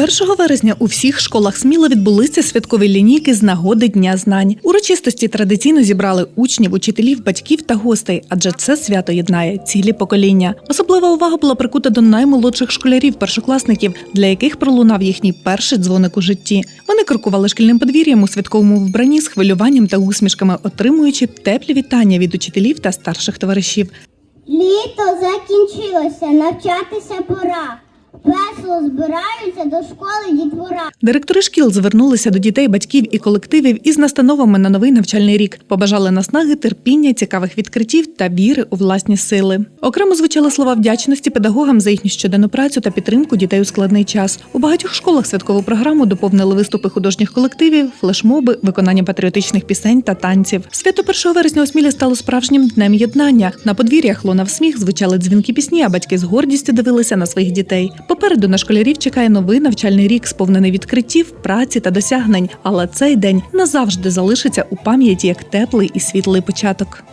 1 вересня у всіх школах Сміла відбулися святкові лінійки з нагоди Дня знань. Урочистості традиційно зібрали учнів, учителів, батьків та гостей, адже це свято єднає цілі покоління. Особлива увага була прикута до наймолодших школярів, першокласників, для яких пролунав їхній перший дзвоник у житті. Вони крокували шкільним подвір'ям у святковому вбранні з хвилюванням та усмішками, отримуючи теплі вітання від учителів та старших товаришів. Літо закінчилося, навчатися пора. Весело збираються до школи дітвора. Директори шкіл звернулися до дітей, батьків і колективів із настановами на новий навчальний рік. Побажали наснаги, терпіння, цікавих відкриттів та віри у власні сили. Окремо звучали слова вдячності педагогам за їхню щоденну працю та підтримку дітей у складний час. У багатьох школах святкову програму доповнили виступи художніх колективів, флешмоби, виконання патріотичних пісень та танців. Свято 1 вересня у Смілі стало справжнім днем єднання. На подвір'ях лунав сміх, звучали дзвінки пісні, а батьки з гордістю дивилися на своїх дітей. Попереду на школярів чекає новий навчальний рік, сповнений відкриттів, праці та досягнень. Але цей день назавжди залишиться у пам'яті як теплий і світлий початок.